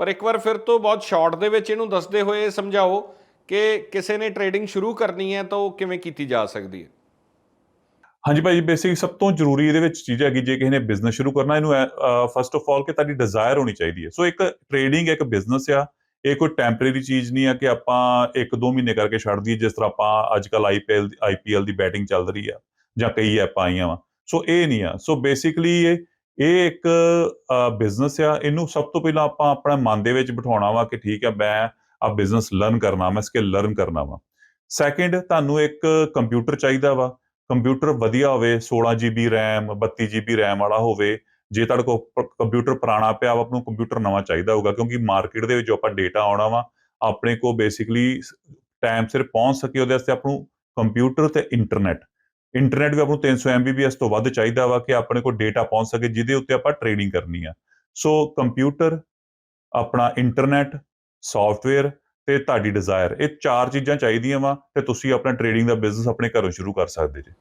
ਪਰ ਇੱਕ ਵਾਰ ਫਿਰ ਤੋਂ ਬਹੁਤ ਸ਼ਾਰਟ ਦੇ ਵਿੱਚ ਇਹਨੂੰ ਦੱਸਦੇ ਹੋਏ ਸਮਝਾਓ ਕਿ ਕਿਸੇ ਨੇ ਟ੍ਰੇਡਿੰਗ ਸ਼ੁਰੂ ਕਰਨੀ ਹੈ ਤਾਂ ਉਹ ਕਿਵੇਂ ਕੀਤੀ ਜਾ ਸਕਦੀ ਹੈ। ਹਾਂਜੀ ਭਾਈ, ਬੇਸਿਕ ਸਭ ਤੋਂ ਜ਼ਰੂਰੀ ਇਹਦੇ ਵਿੱਚ ਚੀਜ਼ ਹੈਗੀ, ਜੇ ਕਿਸੇ ਨੇ ਬਿਜ਼ਨਸ ਸ਼ੁਰੂ ਕਰਨਾ, ਇਹਨੂੰ ਫਸਟ ਆਫ ਆਲ ਕਿ ਤੁਹਾਡੀ ਡਿਜ਼ਾਇਰ ਹੋਣੀ ਚਾਹੀਦੀ ਹੈ। ਸੋ ਇੱਕ ਟ੍ਰੇਡਿੰਗ ਇੱਕ ਬਿਜ਼ਨਸ ਆ, ਇਹ ਕੋਈ ਟੈਂਪਰੇਰੀ ਚੀਜ਼ ਨਹੀਂ ਆ ਕਿ ਆਪਾਂ 1-2 ਮਹੀਨੇ ਕਰਕੇ ਛੱਡ ਦਈਏ, ਜਿਸ ਤਰ੍ਹਾਂ ਆਪਾਂ ਅੱਜ ਕੱਲ ਆਈਪੀਐਲ ਆਈਪੀਐਲ ਦੀ ਬੈਟਿੰਗ ਚੱਲ ਰਹੀ ਆ ਜਾਂ ਕਈ ਐਪਾਂ ਆਈਆਂ ਵਾ। ਸੋ ਇਹ ਨਹੀਂ ਆ। ਸੋ ਬੇਸਿਕਲੀ ਇਹ ਇਹ ਇੱਕ ਬਿਜ਼ਨਸ ਆ। ਇਹਨੂੰ ਸਭ ਤੋਂ ਪਹਿਲਾਂ ਆਪਾਂ ਆਪਣਾ ਮਨ ਦੇ ਵਿੱਚ ਬਿਠਾਉਣਾ ਵਾ ਕਿ ਠੀਕ ਆ, ਮੈਂ ਆ ਬਿਜ਼ਨਸ ਲਰਨ ਕਰਨਾ, ਮੈਂ ਸਕਿੱਲ ਲਰਨ ਕਰਨਾ ਵਾ। ਸੈਕਿੰਡ ਤੁਹਾਨੂੰ ਇੱਕ ਕੰਪਿਊਟਰ ਚਾਹੀਦਾ ਵਾ। ਕੰਪਿਊਟਰ ਵਧੀਆ ਹੋਵੇ 16 GB RAM 32 GB RAM ਵਾਲਾ ਹੋਵੇ, ਜੇ ਤੁਹਾਡੇ ਕੋਲ ਕੰਪਿਊਟਰ ਪੁਰਾਣਾ ਪਿਆ ਵਾ ਆਪ ਨੂੰ ਕੰਪਿਊਟਰ ਨਵਾਂ ਚਾਹੀਦਾ ਹੋਊਗਾ, ਕਿਉਂਕਿ ਮਾਰਕੀਟ ਦੇ ਵਿੱਚ ਜੋ ਆਪਾਂ ਡੇਟਾ ਆਉਣਾ ਵਾ, ਆਪਣੇ ਕੋ ਬੇਸਿਕਲੀ ਟਾਈਮ ਸਿਰ ਪਹੁੰਚ ਸਕੇ, ਉਹਦੇ ਵਾਸਤੇ ਆਪ ਨੂੰ ਕੰਪਿਊਟਰ ਤੇ ਇੰਟਰਨੈਟ ਇੰਟਰਨੈਟ ਵੀ ਆਪਾਂ ਨੂੰ 300 MBPS ਤੋਂ ਵੱਧ ਚਾਹੀਦਾ ਵਾ ਕਿ ਆਪਣੇ ਕੋਲ ਡੇਟਾ ਪਹੁੰਚ ਸਕੇ, ਜਿਹਦੇ ਉੱਤੇ ਆਪਾਂ ਟ੍ਰੇਡਿੰਗ ਕਰਨੀ ਆ। ਸੋ ਕੰਪਿਊਟਰ ਆਪਣਾ ਇੰਟਰਨੈਟ ਸੌਫਟਵੇਅਰ ਤੇ ਤੁਹਾਡੀ ਡਿਜ਼ਾਇਰ ਇਹ ਚਾਰ ਚੀਜ਼ਾਂ ਚਾਹੀਦੀਆਂ ਵਾ ਤੇ ਤੁਸੀਂ ਆਪਣਾ ਟ੍ਰੇਡਿੰਗ ਦਾ ਬਿਜ਼ਨਸ ਆਪਣੇ ਘਰੋਂ ਸ਼ੁਰੂ ਕਰ ਸਕਦੇ ਜੀ।